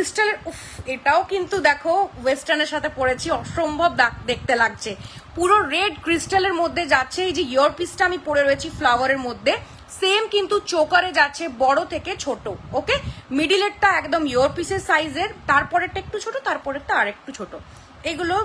ক্রিস্টালের উফ, এটাও কিন্তু দেখো ওয়েস্টার্নের সাথে পরেছি অসম্ভব দেখতে লাগছে। পুরো রেড ক্রিস্টালের মধ্যে যাচ্ছে, এই যে ইয়ার পিসটা আমি পরে রয়েছি ফ্লাওয়ারের মধ্যে সেম কিন্তু চোকারে যাচ্ছে বড় থেকে ছোট ওকে মিডিলেরটা একদম ইয়ার পিসের সাইজের তারপরেরটা একটু ছোট, তারপরেরটা আর একটু ছোট। এগুলো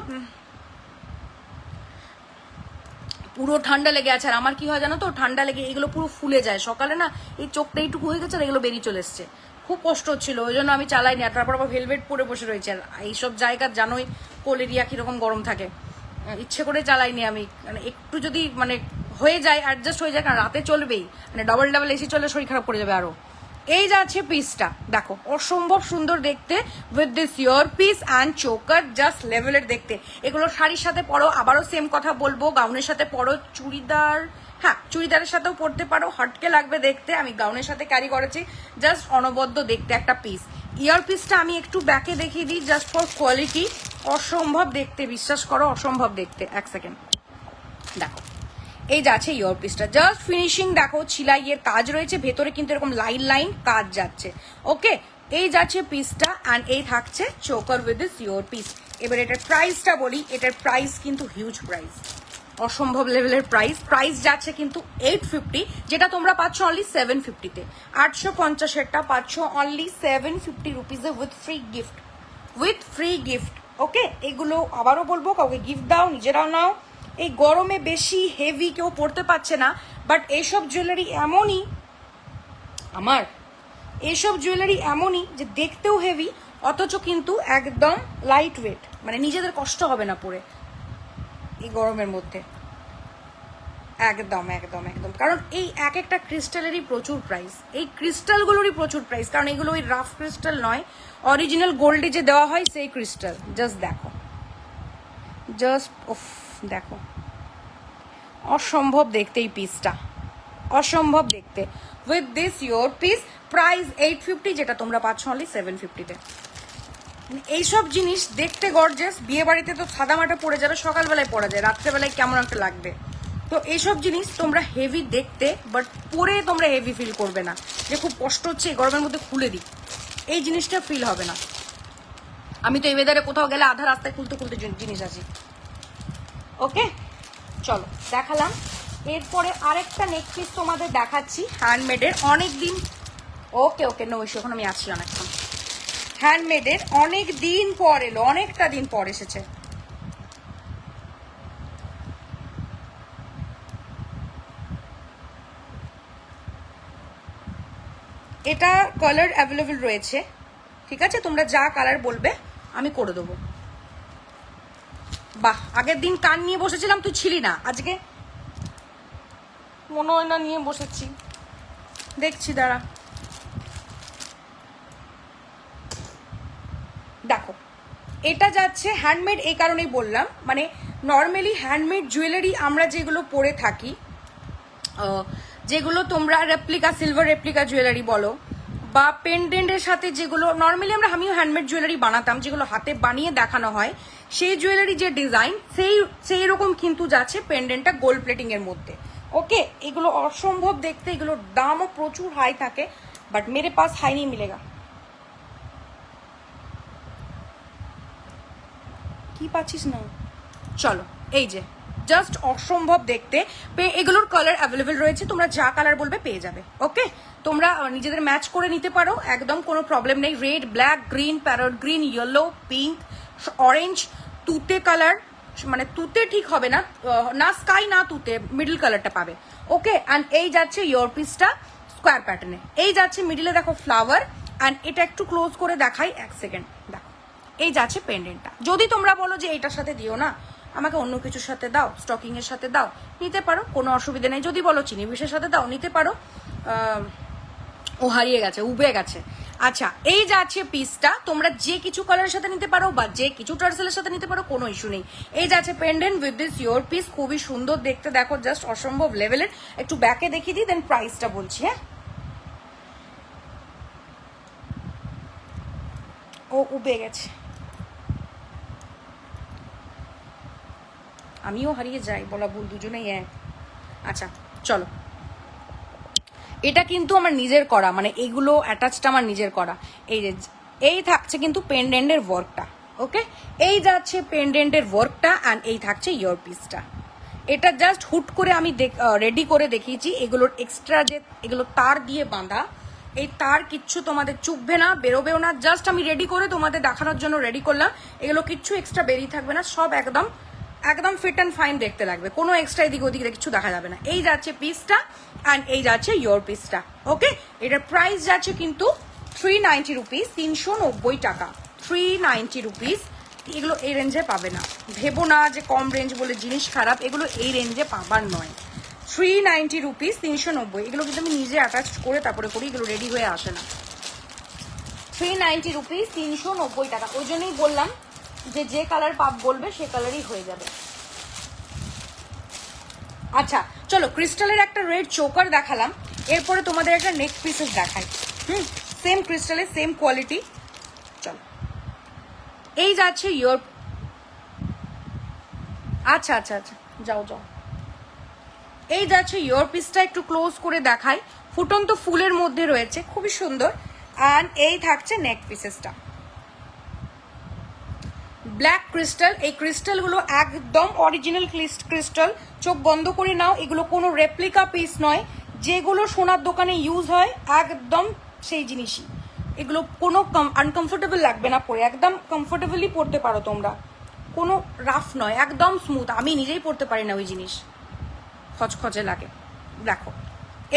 পুরো ঠান্ডা লেগে আছে, আর আমার কি হয় জানো তো, ঠান্ডা লেগে, এগুলো পুরো ফুলে যায়। সকালে না, এই চোখটা এইটুকু হয়ে গেছে আর এগুলো বেরিয়ে চলে এসছে। খুব কষ্ট হচ্ছিল, ওই জন্য আমি চালাইনি, আর তারপর আবার হেলমেট পরে বসে রয়েছে। আর এইসব জায়গার জানোই কোলেরিয়া কীরকম গরম থাকে। ইচ্ছে করে চালাইনি আমি। মানে একটু যদি মানে হয়ে যায় অ্যাডজাস্ট হয়ে যায়, কারণ রাতে চলবেই। মানে ডবল ডাবল এসি চলে শরীর খারাপ করে যাবে আরও। এই যাচ্ছে পিসটা দেখো, অসম্ভব সুন্দর দেখতে with this ear piece and choker just লেভেলের দেখতে। এগুলো শাড়ির সাথে পরো, আবারও সেম কথা বলব গাউনের সাথে পরো, চুড়িদার হ্যাঁ চুড়িদারের সাথেও পরতে পারো, হটকে লাগবে দেখতে, আমি গাউনের সাথে ক্যারি করেছি জাস্ট অনবদ্য দেখতে একটা পিস ইয়ার পিসটা আমি একটু ব্যাকে দেখিয়ে দিই জাস্ট ফর কোয়ালিটি অসম্ভব দেখতে, বিশ্বাস করো, অসম্ভব দেখতে, এক সেকেন্ড দেখো, এই যে আছে ইয়র পিসটা জাস্ট ফিনিশিং দেখো ছিলাইয়ের কাজ রয়েছে, ভেতরে কিন্তু এরকম লাইন লাইন কাজ যাচ্ছে ওকে এই যাচ্ছে পিসটা অ্যান্ড এই থাকছে choker with this ear piece এবার এটার প্রাইসটা বলি, এটার প্রাইস কিন্তু হিউজ প্রাইস অসম্ভব লেভেলের প্রাইস প্রাইস যাচ্ছে কিন্তু এইট ফিফটি যেটা তোমরা পাচ্ছ অনলি সেভেন ফিফটিতে আটশো পঞ্চাশেরটা পাচ্ছ only seven fifty রুপিজে with free gift with free gift okay এগুলো আবারও বলব, কাউকে গিফট দাও, নিজেরাও নাও। এই গরমে বেশি হেভি কেউ পড়তে পারছে না বাট এইসব জুয়েলারি এমনই, আমার এইসব জুয়েলারি এমনই যে দেখতেও হেভি অথচ কিন্তু একদম লাইট ওয়েট মানে নিজেদের কষ্ট হবে না পরে এই গরমের মধ্যে। একদম একদম একদম। কারণ এই এক একটা ক্রিস্টালেরই প্রচুর প্রাইস এই ক্রিস্টালগুলোরই প্রচুর প্রাইস কারণ এগুলো ওই রাফ ক্রিস্টাল নয়। অরিজিনাল গোল্ডে যে দেওয়া হয়, সেই ক্রিস্টাল জাস্ট দেখো। জাস্ট ওফ দেখো। অসম্ভব দেখতে এই পিসটা অসম্ভব দেখতে। With this ear piece price eight fifty যেটা তোমরা পাচ্ছ অনলি সেভেন ফিফটিতে এইসব জিনিস দেখতে গর্জেস বিয়ে বাড়িতে তো সাদা মাটা পড়ে যাবে, সকালবেলায় পড়া যায়, রাত্রেবেলায় কেমন একটা লাগবে। তো এইসব জিনিস তোমরা হেভি দেখতে বাট পরে তোমরা হেভি ফিল করবে না। যে খুব কষ্ট হচ্ছে, এই গরমের মধ্যে খুলে দিই। এই জিনিসটা ফিল হবে না। আমি তো এই ওয়েদারে কোথাও গেলে আধা রাস্তায় খুলতে খুলতে জিনিস আছি ওকে? চলো, দেখালাম। এরপরে আরেকটা নেক পিস তোমাদের দেখাচ্ছি হ্যান্ডমেডের অনেক দিন ওকে ওকে নো ইস্যু এখন আমি আছি অনেকক্ষণ। হ্যান্ডমেডের অনেক দিন পর এলো, অনেকটা দিন পর এসেছে। এটা কালার অ্যাভেলেবেল রয়েছে, ঠিক আছে? তোমরা যা কালার বলবে, আমি করে দেবো। বাহ, আগের দিন কান নিয়ে বসেছিলাম, তুই ছিলি না। আজকে মনে হয় না নিয়ে বসেছি। দেখছি, দাঁড়া দেখো এটা যাচ্ছে হ্যান্ডমেড এই কারণেই বললাম। মানে নর্মালি হ্যান্ডমেড জুয়েলারি আমরা যেগুলো পরে থাকি যেগুলো তোমরা রেপ্লিকা সিলভার রেপ্লিকা জুয়েলারি বলো, বা পেন্ডেন্টের সাথে যেগুলো নর্মালি আমরা আমিও হ্যান্ডমেড জুয়েলারি বানাতাম, যেগুলো হাতে বানিয়ে দেখানো হয়, সেই জুয়েলারি যে ডিজাইন সেই সেই রকম কিন্তু যাচ্ছে পেন্ডেন্টটা গোল্ড প্লেটিং এর মধ্যে। ওকে এগুলো অসম্ভব দেখতে, এগুলোর দামও প্রচুর হাই থাকে বাট মেরে পাস হাই নেই মিলেগা। কি পাচ্ছিস না? চলো, এই যে জাস্ট অসম্ভব দেখতে এগুলোর কালার অ্যাভেলেবেল রয়েছে, তোমরা যা কালার বলবে পেয়ে যাবে ওকে তোমরা নিজেদের ম্যাচ করে নিতে পারো, একদম কোনো প্রবলেম নেই red black green parrot green yellow pink orange তুতে কালার মানে তুতে ঠিক হবে না না স্কাই না তুতে মিডল কালারটা পাবে ওকে অ্যান্ড এই যাচ্ছে ইয়োর পিসটা স্কোয়ার প্যাটার্নে এই যাচ্ছে মিডিলে দেখো ফ্লাওয়ার অ্যান্ড এটা একটু ক্লোজ করে দেখাই এক সেকেন্ড দেখো। এই যাচ্ছে পেন্ডেন্টটা যদি তোমরা বলো যে এইটার সাথে দিও না, আমাকে অন্য কিছুর সাথে দাও স্টকিং এর সাথে দাও, নিতে পারো, কোনো অসুবিধা নেই। যদি বলো চিনি বিষের সাথে দাও, নিতে পারো। ও হারিয়ে গেছে, উবে গেছে। আচ্ছা এই যাচ্ছে পিসটা তোমরা যে কিছু কালারের সাথে নিতে পারো বা যে কিছু টার্সেলের সাথে নিতে পারো, কোনো ইস্যু নেই। এই যাচ্ছে pendant with this ear piece খুবই সুন্দর দেখতে। দেখো জাস্ট অসম্ভব লেভেলের একটু ব্যাকে দেখিয়ে দিই দেন প্রাইসটা বলছি হ্যাঁ? ও উবে গেছে। আমিও হারিয়ে যাই, বলা ভুল, দুজনেই এক। আচ্ছা চলো। এটা কিন্তু আমার নিজের করা মানে এইগুলো অ্যাটাচটা আমার নিজের করা। এই যে, এই থাকছে কিন্তু পেন্ডেন্টের ওয়ার্কটা ওকে এই যাচ্ছে পেন্ডেন্টের ওয়ার্কটা অ্যান্ড এই থাকছে ইয়ার পিসটা এটা জাস্ট হুট করে আমি রেডি করে দেখিয়েছি, এগুলোর এক্সট্রা যে, এগুলো তার দিয়ে বাঁধা, এই তার কিচ্ছু তোমাদের চুপবে না, বেরোবেও না জাস্ট আমি রেডি করে তোমাদের দেখানোর জন্য রেডি করলাম। এগুলো কিচ্ছু এক্সট্রা বেরিয়ে থাকবে না, সব একদম একদম ফিট অ্যান্ড ফাইন দেখতে লাগবে। কোনো এক্সট্রা এদিক ওদিক কিছু দেখা যাবে না। এই যাচ্ছে পিসটা অ্যান্ড এই যাচ্ছে ইয়োর পিসটা ওকে এটার প্রাইস যাচ্ছে কিন্তু থ্রি নাইনটি রুপিস তিনশো নব্বই টাকা। থ্রি নাইনটি রুপিস এগুলো এই রেঞ্জে পাবে না। ভেবো না যে কম রেঞ্জ বলে জিনিস খারাপ, এগুলো এই রেঞ্জে পাবার নয়। থ্রি নাইনটি রুপিস তিনশো নব্বই। এগুলো কিন্তু আমি নিজে অ্যাটাচ করে তারপরে করি, এগুলো রেডি হয়ে আসে না। থ্রি নাইনটি রুপিস তিনশো নব্বই টাকা। ওই জন্যই বললাম যে যে কালার পাপ বলবে সে কালারই হয়ে যাবে। আচ্ছা চলো ক্রিস্টালের একটা রেড চোকার দেখালাম। এরপরে তোমাদের একটা নেক পিসেস দেখাই। হুম সেম ক্রিস্টালের সেম কোয়ালিটি চলো। এই যাচ্ছে ইয়োর আচ্ছা আচ্ছা আচ্ছা যাও যাও। এই যাচ্ছে ইয়োর পিসটা একটু ক্লোজ করে দেখাই। ফুটন্ত ফুলের মধ্যে রয়েছে, খুবই সুন্দর। অ্যান্ড এই থাকছে নেক পিসেসটা ব্ল্যাক ক্রিস্টাল, এই ক্রিস্টালগুলো একদম অরিজিনাল ক্রিস্টাল। চোখ বন্ধ করে নাও, এগুলো কোনো রেপ্লিকা পিস নয়। যেগুলো সোনার দোকানে ইউজ হয়, একদম সেই জিনিসই। এগুলো কোনো আনকমফোর্টেবল লাগবে না পরে, একদম কমফোর্টেবলি পড়তে পারো তোমরা। কোনো রাফ নয়, একদম স্মুথ আমি নিজেই পড়তে পারি না ওই জিনিস। খচখচে লাগে। দেখো,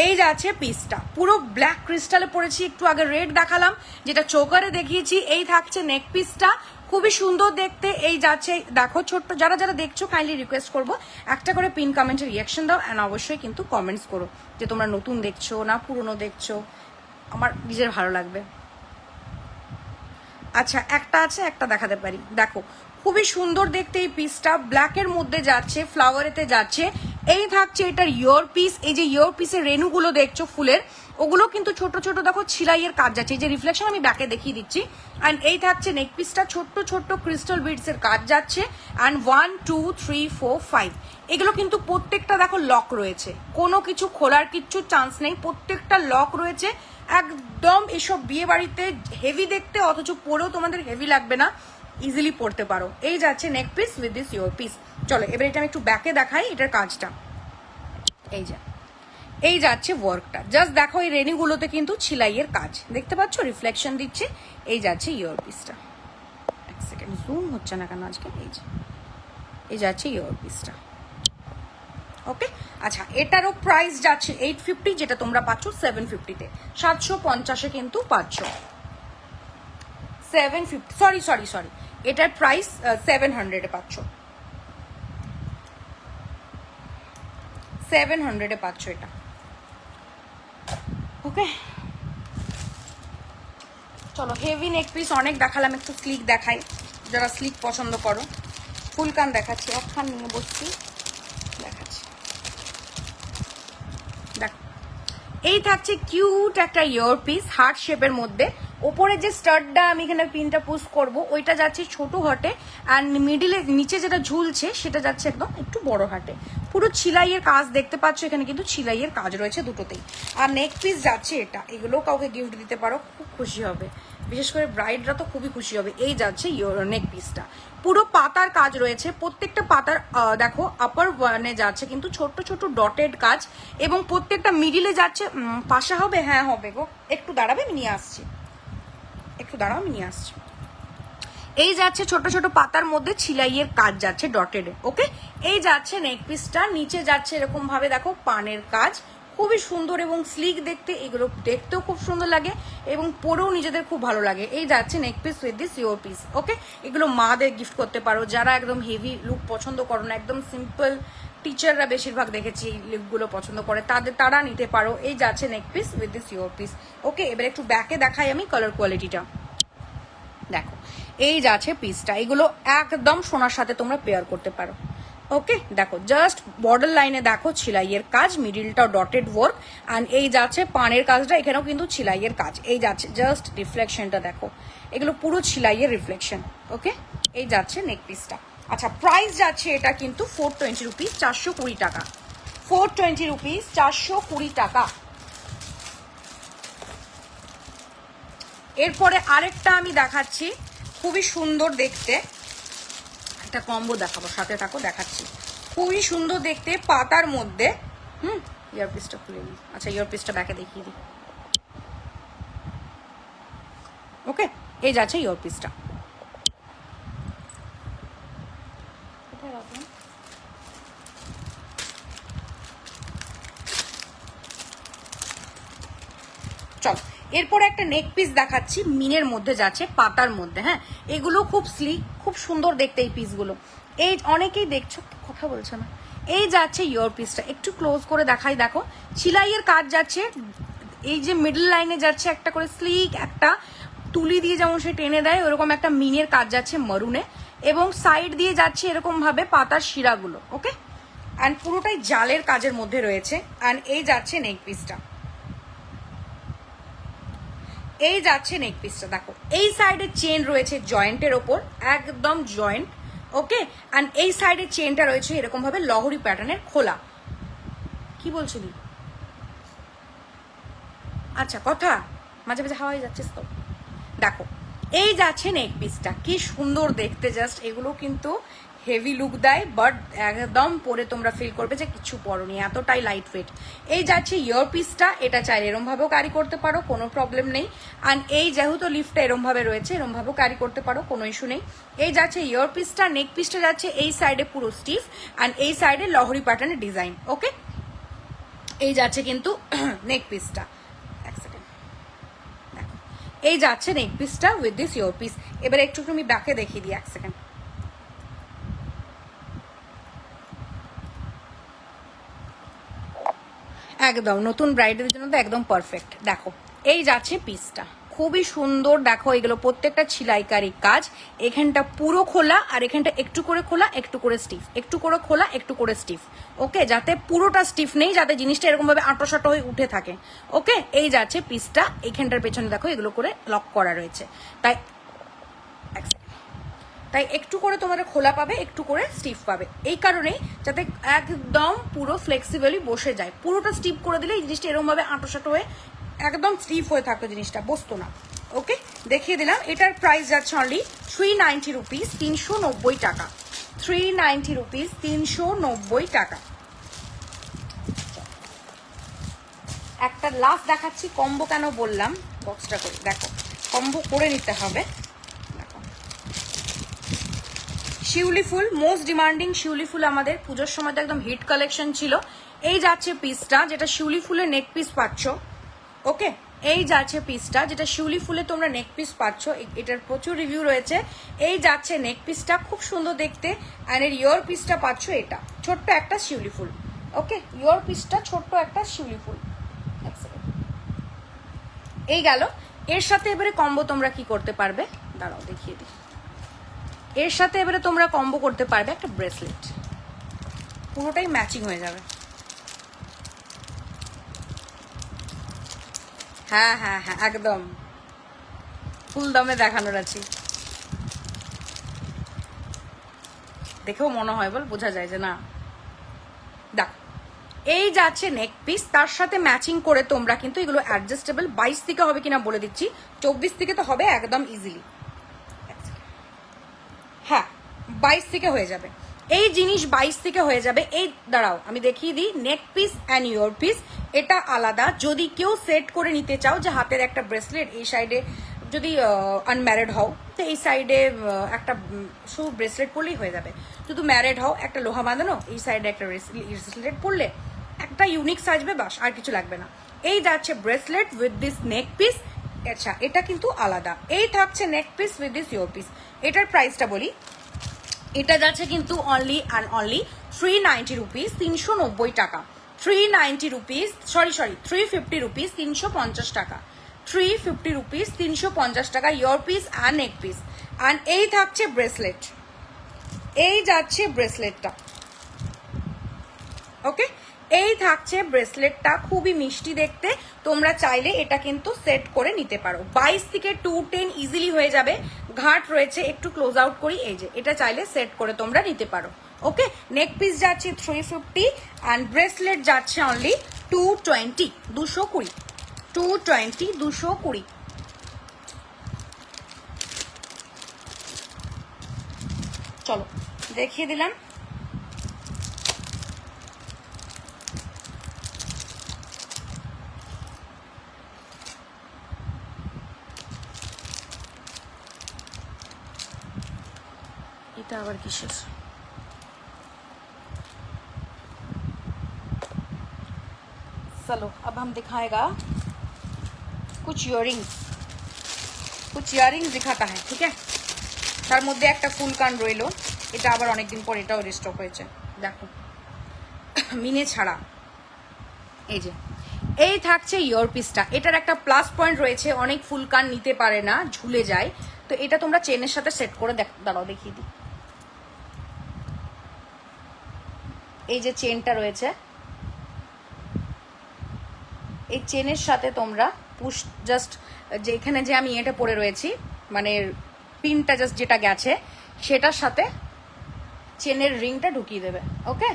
এই যাচ্ছে পিসটা পুরো ব্ল্যাক ক্রিস্টালে পড়েছি, একটু আগে রেড দেখালাম, যেটা চোকারে দেখিয়েছি, এই থাকছে নেক পিসটা খুবই সুন্দর দেখতে এই যাচ্ছে। দেখো, ছোট্ট, যারা যারা দেখছ কাইন্ডলি রিকোয়েস্ট করব, একটা করে পিন কমেন্টে রিয়াকশন দাও অ্যান্ড অবশ্যই কিন্তু কমেন্টস করো যে তোমরা নতুন দেখছ না পুরনো দেখছ। আমার নিজের ভালো লাগবে। আচ্ছা একটা আছে, একটা দেখাতে পারি। দেখো খুবই সুন্দর দেখতে এই পিসটা ব্ল্যাকের মধ্যে যাচ্ছে ফ্লাওয়ারেতে যাচ্ছে। এই থাকছে এটার ইয়র পিস এই যে ইয়র পিসের রেনুগুলো দেখছ ফুলের, ওগুলো কিন্তু ছোট ছোট, দেখো, ছিলাইয়ের কাজ যাচ্ছে। এই যে রিফ্লেকশন আমি ব্যাকে দেখিয়ে দিচ্ছি। অ্যান্ড এই থাকছে নেক পিসটা ছোট্ট ছোট্ট ক্রিস্টাল বিডসের কাজ যাচ্ছে। And one two three four five এগুলো কিন্তু প্রত্যেকটা, দেখো লক রয়েছে। কোনো কিছু খোলার কিচ্ছু চান্স নেই। প্রত্যেকটা লক রয়েছে। একদম এসব বিয়ে বাড়িতে হেভি দেখতে, অথচ পরেও তোমাদের হেভি লাগবে না। ইজিলি পড়তে পারো। এই যাচ্ছে neck piece with this ear piece চলো, এবার এটা আমি একটু ব্যাকে দেখাই এটার কাজটা। এই যা, এই যাচ্ছে ওয়ার্কটা জাস্ট দেখো এই রেনিগুলোতে কিন্তু ছিলাইয়ের কাজ। দেখতে পাচ্ছ? রিফ্লেকশন দিচ্ছে। এই যাচ্ছে ইয়োর পিসটা এক সেকেন্ড জুম হচ্ছে না কেন আজকে? এই যে, এই যাচ্ছে ইয়োর পিসটা ওকে আচ্ছা এটারও প্রাইস যাচ্ছে এইট ফিফটি যেটা তোমরা পাচ্ছ সেভেন ফিফটিতে সাতশো পঞ্চাশে কিন্তু পাচ্ছ। Seven fifty sorry sorry sorry এটার প্রাইস সেভেন হান্ড্রেডে পাচ্ছ। সেভেন হান্ড্রেডে পাচ্ছ এটা। ওকে চলো হেভি নেক পিস অনেক দেখালাম, একটু স্লিক দেখাই। যারা স্লিক পছন্দ করো ফুলকান দেখাচ্ছি, একখান নিয়ে বসছি, দেখাচ্ছি। দেখ, এই থাকছে কিউট একটা ইয়ার পিস হার্ট শেপের মধ্যে। ওপরে যে স্টার্টটা আমি এখানে পিনটা পুশ করব, ওইটা যাচ্ছে ছোট হাটে আর মিডিলে নিচে যেটা ঝুলছে, সেটা যাচ্ছে একদম একটু বড় হাটে। পুরো ছিলাইয়ের কাজ দেখতে পাচ্ছ, এখানে কিন্তু ছিলাইয়ের কাজ রয়েছে দুটোতেই। আর নেক পিস যাচ্ছে এটা এগুলো কাউকে গিফট দিতে পারো, খুব খুশি হবে। বিশেষ করে ব্রাইডরা তো খুবই খুশি হবে, এই যাচ্ছে নেক পিসটা পুরো পাতার কাজ রয়েছে, প্রত্যেকটা পাতার দেখো আপার ওয়ানে যাচ্ছে কিন্তু ছোট্ট ছোট ডটেড কাজ, এবং প্রত্যেকটা মিডিলে যাচ্ছে পাশা হবে হ্যাঁ হবে গো। একটু দাঁড়াবে, আমি নিয়ে আসছি। একটু দাঁড়াও নিয়ে আসছি। এই যাচ্ছে ছোট ছোট পাতার মধ্যে ছিলাইয়ের কাজ যাচ্ছে ডটেডে, ওকে? এই যাচ্ছে নেক পিসটা নিচে যাচ্ছে এরকম ভাবে দেখো, পানের কাজ। খুবই সুন্দর এবং স্লিক দেখতে, এগুলো দেখতেও খুব সুন্দর লাগে এবং পরেও নিজেদের খুব ভালো লাগে। এই যাচ্ছে neck piece with this ear piece okay? এগুলো মাদের গিফট করতে পারো, যারা একদম হেভি লুক পছন্দ করো না, একদম সিম্পল টিচাররা বেশিরভাগ দেখেছি এই লুকগুলো পছন্দ করে। তাদের, তারা নিতে পারো। এই যাচ্ছে neck piece with this ear piece okay এবার একটু ব্যাকে দেখাই আমি কালার কোয়ালিটিটা দেখো, এই যাচ্ছে পিসটা এগুলো একদম সোনার সাথে তোমরা পেয়ার করতে পারো। ওকে দেখো জাস্ট বর্ডার লাইনে দেখো ছিলাইয়ের কাজ মিডিলটা ডটেড ওয়ার্ক অ্যান্ড এই যাচ্ছে পানের কাজটা, এখানেও কিন্তু ছিলাইয়ের কাজ। এই যাচ্ছে জাস্ট রিফ্লেকশনটা দেখো। এগুলো পুরো ছিলাইয়ের রিফ্লেকশন ওকে এই যাচ্ছে নেক পিসটা আচ্ছা প্রাইস যাচ্ছে এটা কিন্তু ফোর টোয়েন্টি রুপিস চারশো কুড়ি টাকা। ফোর টোয়েন্টি রুপিস চারশো কুড়ি টাকা। এরপরে আরেকটা আমি দেখাচ্ছি, খুবই সুন্দর দেখতে। একটা কম্বো দেখাবো, সাথে থাকো, দেখাচ্ছি। খুবই সুন্দর দেখতে, পাতার মধ্যে। হুম ইয়ারপিসটা খুলে নিই। আচ্ছা ইয়ারপিসটা ব্যাকে দেখিয়ে দিই। ওকে এই যাচ্ছে ইয়ারপিসটা এরপর একটা নেক পিস দেখাচ্ছি, মিনের মধ্যে যাচ্ছে, পাতার মধ্যে হ্যাঁ? এগুলো খুব স্লিক খুব সুন্দর দেখতে এই পিসগুলো এই অনেকেই দেখছ, কথা বলছো না। এই যাচ্ছে ইয়োর পিসটা একটু ক্লোজ করে দেখাই, দেখো। সিলাইয়ের কাজ যাচ্ছে, এই যে মিডল লাইনে যাচ্ছে একটা করে স্লিক একটা তুলি দিয়ে যেমন সে টেনে দেয়, ওরকম একটা মিনের কাজ যাচ্ছে মরুনে এবং সাইড দিয়ে যাচ্ছে এরকম ভাবে পাতার শিরাগুলো ওকে অ্যান্ড পুরোটাই জালের কাজের মধ্যে রয়েছে। অ্যান্ড এই যাচ্ছে নেক পিসটা এই যাচ্ছে নেক পিসটা দেখো। এই সাইডে চেন রয়েছে জয়েন্টের ওপর, একদম জয়েন্ট ওকে অ্যান্ড এই সাইডে চেনটা রয়েছে এরকম ভাবে লহরি প্যাটার্নের খোলা। কি বলছিলি আচ্ছা কথা? মাঝে মাঝে হাওয়াই যাচ্ছিস তো। দেখো, এই যাচ্ছে নেক পিসটা কি সুন্দর দেখতে জাস্ট এগুলো কিন্তু হেভি লুক দেয় বাট একদম পরে তোমরা ফিল করবে যে কিছু পরনি, এতটাই লাইট ওয়েট এই যাচ্ছে ইয়ার পিসটা এটা চাইলে এরম ভাবেও ক্যারি করতে পারো, কোনো প্রবলেম নেই। অ্যান্ড এই যেহেতু লিফটটা এরম ভাবে রয়েছে এরম ভাবেও ক্যারি করতে পারো, কোনো ইস্যু নেই। এই যাচ্ছে ইয়ার পিসটা নেক পিসটা যাচ্ছে এই সাইডে পুরো স্টিফ অ্যান্ড এই সাইডে লহরি প্যাটার্নের ডিজাইন ওকে এই যাচ্ছে কিন্তু নেক পিসটা এই যাচ্ছে নেক পিসটা উইথ দিস ইয়োর পিস এবার একটু তুমি ব্যাকে দেখিয়ে দিই, এক সেকেন্ড একদম, নতুন ব্রাইডের জন্য তো একদম পারফেক্ট দেখো, এই যাচ্ছে পিসটা খুবই সুন্দর, দেখো এগুলো প্রত্যেকটা ছিলাইকারি কাজ। এখানটা পুরো খোলা আর এখানটা একটু করে খোলা, একটু করে স্টিফ একটু করে খোলা, একটু করে স্টিফ ওকে যাতে পুরোটা স্টিফ নেই, যাতে জিনিসটা এরকম ভাবে আঁটো সাটো হয়ে উঠে থাকে। ওকে এই যাচ্ছে পিসটা এখানটার পেছনে দেখো, এগুলো করে লক করা রয়েছে। তাই। তাই একটু করে তোমাদের খোলা পাবে, একটু করে স্টিফ পাবে। এই কারণেই যাতে একদম পুরো ফ্লেক্সিবলি বসে যায়। পুরোটা স্টিফ করে দিলে এই জিনিসটা এরকম ভাবে আঁটোসাটো হয়ে একদম স্টিফ হয়ে থাকতো জিনিসটা, বসতো না। ওকে দেখিয়ে দিলাম। এটার প্রাইস যাচ্ছে অনলি থ্রি নাইনটি রুপিস তিনশো নব্বই টাকা। থ্রি নাইনটি রুপিস তিনশো নব্বই টাকা। একটা লাস্ট দেখাচ্ছি কম্বো কেন বললাম? বক্সটা করে, দেখো। কম্বো করে নিতে হবে দেখো শিউলি ফুল মোস্ট ডিমান্ডিং শিউলি ফুল আমাদের। পুজোর সময় তো একদম হিট কালেকশন ছিল। এই যাচ্ছে পিসটা যেটা শিউলি ফুলের নেক পিস পাচ্ছ। ওকে? এই যাচ্ছে পিসটা যেটা শিউলি ফুলে তোমরা নেক পিস পাচ্ছ। এটার প্রচুর রিভিউ রয়েছে। এই যাচ্ছে নেক পিসটা খুব সুন্দর দেখতে। আর এর ইয়র পিসটা পাচ্ছ এটা। ছোট্ট একটা শিউলি ফুল। ওকে? ইয়র পিসটা ছোট্ট একটা শিউলি ফুল। এই গেল। এর সাথে এবারে কম্বো তোমরা কি করতে পারবে? দাঁড়াও, দেখিয়ে দিই। এর সাথে এবারে তোমরা কম্বো করতে পারবে একটা ব্রেসলেট পুরোটাই ম্যাচিং হয়ে যাবে। হ্যাঁ হ্যাঁ হ্যাঁ একদম। ফুল দামে দেখানোর আছি। দেখেও মনে হয় বল, বোঝা যায় যে না। দেখ, এই যাচ্ছে নেক পিস তার সাথে ম্যাচিং করে তোমরা কিন্তু এগুলো অ্যাডজাস্টেবল বাইশ থেকে হবে কিনা বলে দিচ্ছি। চব্বিশ থেকে তো হবে একদম ইজিলি হ্যাঁ বাইশ থেকে হয়ে যাবে। এই জিনিস বাইশ থেকে হয়ে যাবে, এই দাঁড়াও, আমি দেখিয়ে দিই neck piece and ear piece এটা আলাদা। যদি কেউ সেট করে নিতে চাও যে হাতের একটা ব্রেসলেট এই সাইডে যদি আনম্যারিড হও, তো এই সাইডে একটা শুধু ব্রেসলেট পরলেই হয়ে যাবে। শুধু ম্যারিড হও, একটা লোহা বাঁধানো, এই সাইডে একটা ব্রেসলেট পরলে একটা ইউনিক সাজবে বাস, আর কিছু লাগবে না। এই যাচ্ছে bracelet with this neck piece আচ্ছা এটা কিন্তু আলাদা। এই থাকছে neck piece with this ear piece এটার প্রাইসটা বলি এটা যাচ্ছে কিন্তু only and only three ninety rupees তিনশো নব্বই টাকা। Three ninety rupees sorry sorry three fifty rupees তিনশো পঞ্চাশ টাকা। থ্রি ফিফটি রুপিস তিনশো পঞ্চাশ টাকা ear piece and neck piece and এই থাকছে ব্রেসলেট এই যাচ্ছে ব্রেসলেটটা ওকে এই থাকছে ব্রেসলেটটা, খুবই মিষ্টি দেখতে। তোমরা চাইলে এটা কিন্তু সেট করে নিতে পারো। বাইশ থেকে টু টেন ইজিলি হয়ে যাবে। ঘাট রয়েছে, একটু ক্লোজ আউট করি, এই যে, এটা চাইলে সেট করে তোমরা নিতে পারো। ওকে নেক পিস যাচ্ছে থ্রি ফিফটি অ্যান্ড ব্রেসলেট যাচ্ছে অনলি টু টোয়েন্টি দুশো কুড়ি। টু টোয়েন্টি দুশো কুড়ি। চলো, দেখিয়ে দিলাম। আবার কিসের चलो अब हम दिखाएगा कुछ इयरिंग्स कुछ ইয়ারিংস দিখাতা হ্যাঁ ঠিক আছে তার মধ্যে একটা ফুল কান রইলো এটা আবার অনেকদিন পর এটাও রিস্টক হয়েছে দেখো মিনে ছাড়া এই যে এই থাকছে ইয়ারপিসটা এটার একটা প্লাস পয়েন্ট রয়েছে অনেক ফুল কান নিতে পারে না ঝুলে যায় তো এটা তোমরা চেনের সাথে সেট করে দেখ দাঁড়াও দেখিয়ে দিই এই যে চেনটা রয়েছে, এই চেনের সাথে তোমরা পুশ জাস্ট যে এখানে যে আমি এটা পরে রয়েছি মানে পিনটা জাস্ট যেটা গেছে, সেটার সাথে চেনের রিংটা ঢুকিয়ে দেবে, ওকে?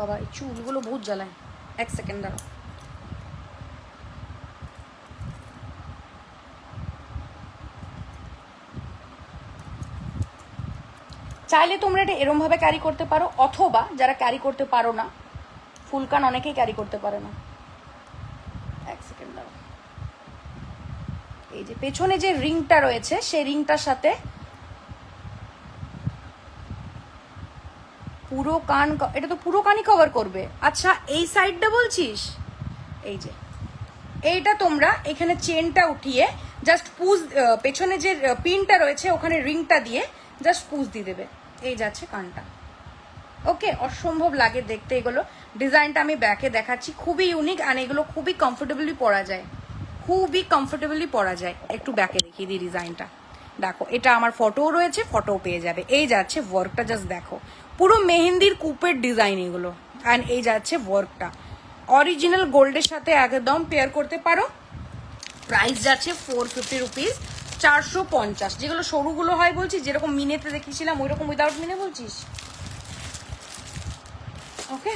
বাবা, এই চুলগুলো বহুত জ্বালায়। এক সেকেন্ড দাঁড়াও। চাইলে তোমরা এটা এরমভাবে ক্যারি করতে পারো, অথবা যারা ক্যারি করতে পারো না ফুলকান অনেকেই ক্যারি করতে পারে না। এক সেকেন্ড দাও এই যে পেছনে যে রিংটা রয়েছে, সেই রিংটার সাথে পুরো কান এটা তো পুরো কানই কভার করবে। আচ্ছা এই সাইডটা বলছিস? এই যে। এইটা তোমরা এখানে চেনটা উঠিয়ে জাস্ট পুজ পেছনে যে পিনটা রয়েছে, ওখানে রিংটা দিয়ে জাস্ট পুজ দিয়ে দেবে। এই যাচ্ছে কানটা। ওকে অসম্ভব লাগে দেখতে এগুলো। ডিজাইনটা আমি ব্যাকে দেখাচ্ছি। খুবই ইউনিক আর এগুলো খুবই কমফোর্টেবলি পরা যায়। খুবই কমফোর্টেবলি পরা যায়। একটু ব্যাকে দেখিয়ে দিই ডিজাইনটা দেখো, এটা আমার ফটোও রয়েছে ফটোও পেয়ে যাবে। এই যাচ্ছে ওয়ার্কটা জাস্ট দেখো। পুরো মেহেন্দির কুপের ডিজাইন এগুলো। অ্যান্ড এই যাচ্ছে ওয়ার্কটা অরিজিনাল গোল্ডের সাথে একদম পেয়ার করতে পারো। প্রাইস যাচ্ছে ফোর ফিফটি রুপিস চারশো পঞ্চাশ যেগুলো সরুগুলো হয় বলছিস যেরকম মিনেতে দেখিয়েছিলাম ওই রকম উইদাউট মিনে বলছিস ওকে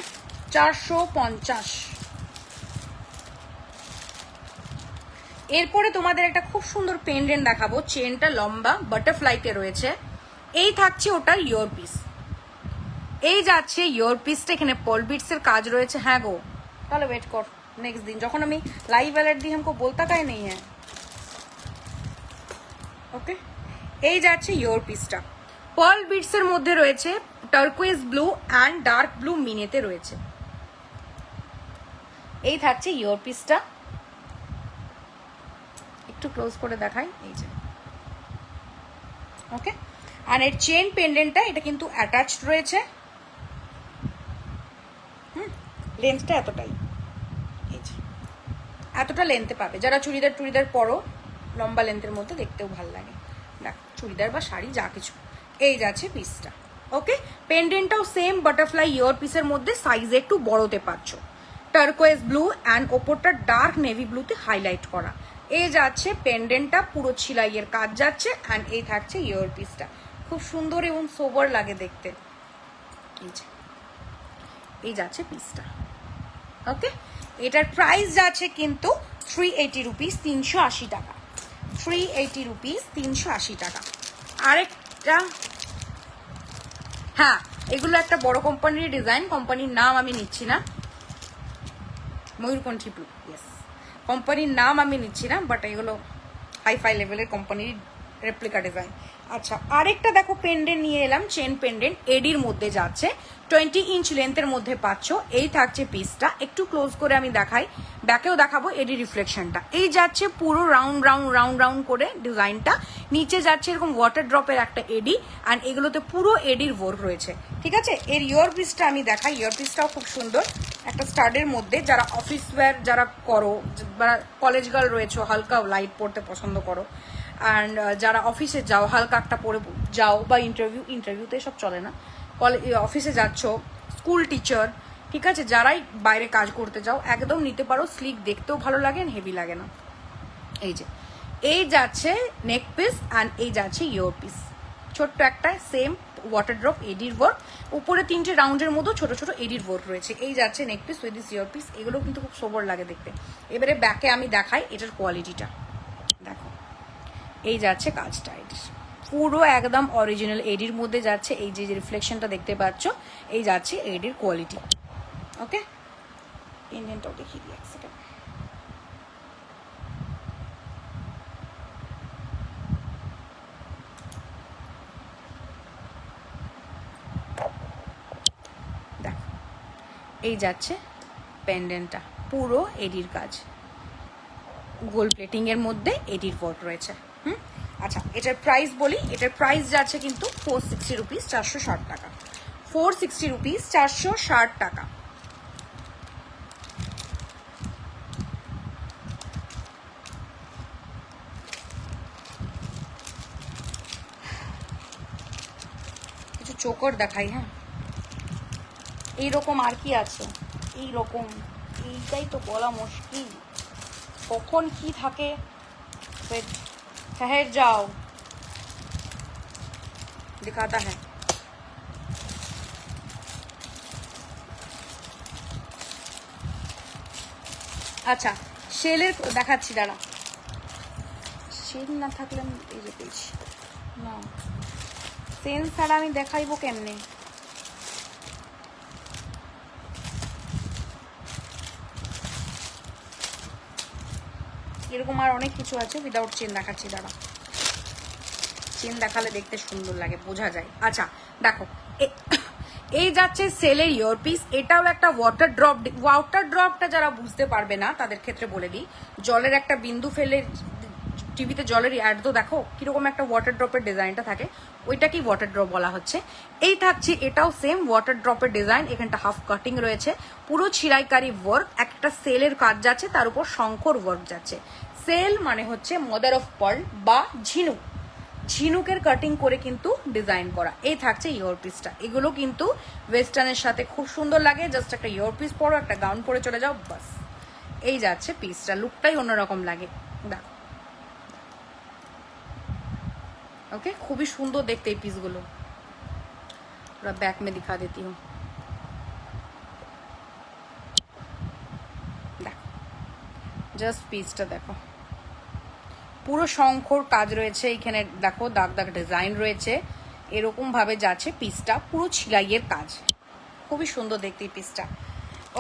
চারশো পঞ্চাশ এরপরে তোমাদের একটা খুব সুন্দর পেন্ডেন্ট দেখাবো চেনটা লম্বা বাটারফ্লাইতে রয়েছে এই থাকছে ওটার ইয়র পিস এই যাচ্ছে ইয়র পিসটা এখানে পল বিটসের কাজ রয়েছে হ্যাঁ গো তাহলে ওয়েট কর নেক্সট দিন যখন আমি লাইভ অ্যালার্ট দিই हमको बोलता কাই নেই হ্যাঁ ওকে? এই যাচ্ছে ইয়োর পিসটা পার্ল বিটসের মধ্যে রয়েছে turquoise blue and dark blue মিনেতে রয়েছে। এই থাকছে ইয়োর পিসটা একটু ক্লোজ করে দেখাই, এই যে। ওকে? আর এর চেন পেন্ডেন্টটা এটা কিন্তু অ্যাটাচড রয়েছে। হুম? লেন্থটা এতটাই। এই যে। এতটা লেন্থে পাবে। যারা চুড়িদার টুড়িদার পরো লম্বা লেন্থের মধ্যে দেখতেও ভালো লাগে। দেখ, চুড়িদার বা শাড়ি, যা কিছু। এই যাচ্ছে পিসটা ওকে পেন্ডেন্টটাও সেম বাটারফ্লাই ইয়ার পিসের মধ্যে সাইজে একটু বড়তে পাচ্ছ। টার্কোয়েস ব্লু অ্যান্ড ওপরটা ডার্ক নেভি ব্লুতে হাইলাইট করা। এই যাচ্ছে পেন্ডেন্টটা পুরো ছিলাইয়ের কাজ যাচ্ছে অ্যান্ড এই থাকছে ইয়ার পিসটা খুব সুন্দর এবং সোবার লাগে দেখতে। এই যাচ্ছে পিসটা ওকে এটার প্রাইস যাচ্ছে কিন্তু থ্রি এইটি রুপিস তিনশো আশি টাকা। থ্রি এইটি রুপিস তিনশো আশি টাকা। আরেকটা হ্যাঁ এগুলো একটা বড় কোম্পানির ডিজাইন কোম্পানির নাম আমি নিচ্ছি না। ময়ূরকণ্ঠী ব্লু ইয়েস কোম্পানির নাম আমি নিচ্ছি না বাট এগুলো হাই ফাই লেভেলের কোম্পানির রেপ্লিকা ডিজাইন আচ্ছা আরেকটা দেখো পেন্ডেন্ট নিয়ে এলাম চেন পেন্ডেন্ট এডির মধ্যে যাচ্ছে। টোয়েন্টি ইঞ্চ লেন্থের মধ্যে পাচ্ছ। এই থাকছে পিসটা একটু ক্লোজ করে আমি দেখাই। ব্যাকেও দেখাবো এডি রিফ্লেকশনটা এই যাচ্ছে পুরো রাউন্ড রাউন্ড রাউন্ড রাউন্ড করে ডিজাইনটা নিচে যাচ্ছে এরকম ওয়াটার ড্রপের একটা এডি। অ্যান্ড এগুলোতে পুরো এডির ওয়ার্ক রয়েছে। ঠিক আছে? এর ইয়ার পিসটা আমি দেখাই। ইয়ার পিসটাও খুব সুন্দর। একটা স্টাডের মধ্যে যারা অফিস ওয়্যার যারা করো, যারা কলেজ গার্ল রয়েছে, হালকা লাইট পড়তে পছন্দ করো অ্যান্ড যারা অফিসে যাও, হালকা একটা পরে যাও, বা ইন্টারভিউ ইন্টারভিউতে সব চলে না। অফিসে যাচ্ছ স্কুল টিচার ঠিক আছে? যারাই বাইরে কাজ করতে যাও, একদম নিতে পারো স্লিক দেখতেও ভালো লাগে হেভি লাগে না। এই যে, এই যাচ্ছে নেক পিস অ্যান্ড এই যাচ্ছে ইয়োর পিস ছোট্ট একটা সেম ওয়াটার ড্রপ এডির ওয়ার্ক উপরে তিনটে রাউন্ডের মতো ছোট ছোট এডির ওয়ার্ক রয়েছে। এই যাচ্ছে neck piece with this ear piece এগুলো কিন্তু খুব সোবর লাগে দেখতে। এবারে ব্যাকে আমি দেখাই এটার কোয়ালিটিটা দেখো, এই যাচ্ছে কাজটা এটির পুরো একদম অরিজিনাল এডির মধ্যে যাচ্ছে। এই যে রিফ্লেকশনটা দেখতে পাচ্ছ, এই যাচ্ছে এডির কোয়ালিটি ওকে এক সেকেন্ড এই যাচ্ছে পেন্ডেন্টটা পুরো এডির কাজ। গোল প্লেটিংয়ের মধ্যে এডির ওয়ার্ক রয়েছে। হুম? আচ্ছা এটার প্রাইস বলি। এটার প্রাইস যাচ্ছে কিন্তু ফোর সিক্সটি রুপিস চারশো ষাট টাকা। ফোর সিক্সটি রুপিস চারশো ষাট টাকা। কিছু চোকর দেখাই হ্যাঁ? এইরকম আর কি আছে? এই রকম এইটাই তো বলা মুশকিল। কখন কি থাকে? ठहर जाओ दिखाता है আচ্ছা শেলের দেখাচ্ছি দাঁড়া শেল না থাকলে আমি এই যে পেয়েছি না সেন্স ছাড়া আমি দেখাইবো কেমনে এরকম আর অনেক কিছু আছে উইদাউট চেন দেখাচ্ছি, দাঁড়া। চেন দেখালে দেখতে সুন্দর লাগে, বোঝা যায়। আচ্ছা দেখো এই যাচ্ছে সেলের ইয়ারপিস এটাও একটা ওয়াটার ড্রপ ওয়াটার ড্রপটা যারা বুঝতে পারবে না, তাদের ক্ষেত্রে বলে দিই। জলের একটা বিন্দু ফেলে, টিভিতে জলের অ্যাড তো দেখো, কীরকম একটা ওয়াটার ড্রপের ডিজাইনটা থাকে, ওইটাকেই ওয়াটার ড্রপ বলা হচ্ছে। এই থাকছে, এটাও সেম ওয়াটার ড্রপের ডিজাইন এখানটা হাফ কাটিং রয়েছে। পুরো ছিরাইকারি ওয়ার্ক একটা সেলের কাজ যাচ্ছে, তার উপর শঙ্কর ওয়ার্ক যাচ্ছে। সেল মানে হচ্ছে মাদার অফ পার্ল বা ঝিনুক ঝিনুকের কাটিং করে কিন্তু ডিজাইন করা এই থাকছে ইয়ারপিসটা এগুলো কিন্তু ওয়েস্টার্নের সাথে খুব সুন্দর লাগে জাস্ট একটা ইয়ারপিস পরো একটা গাউন পরে চলে যাও বাস এই যাচ্ছে পিসটা লুকটাই অন্যরকম লাগে দেখো ओके खूब ही सुंदर देखते हैं पीस गुलो थोड़ा बैक में दिखा देती हूँ দেখো জাস্ট পিসটা দেখো পুরো শঙ্খর কাজ রয়েছে এখানে। দেখো, দাগ দাগ ডিজাইন রয়েছে। এরকম ভাবে যাচ্ছে পিসটা পুরো ছিলাইয়ের কাজ। খুবই সুন্দর দেখতে পিসটা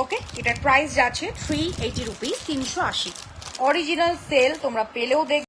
ওকে এটার প্রাইস যাচ্ছে থ্রি এইটি রুপিস তিনশো আশি। অরিজিনাল সেল তোমরা পেলেও দেখ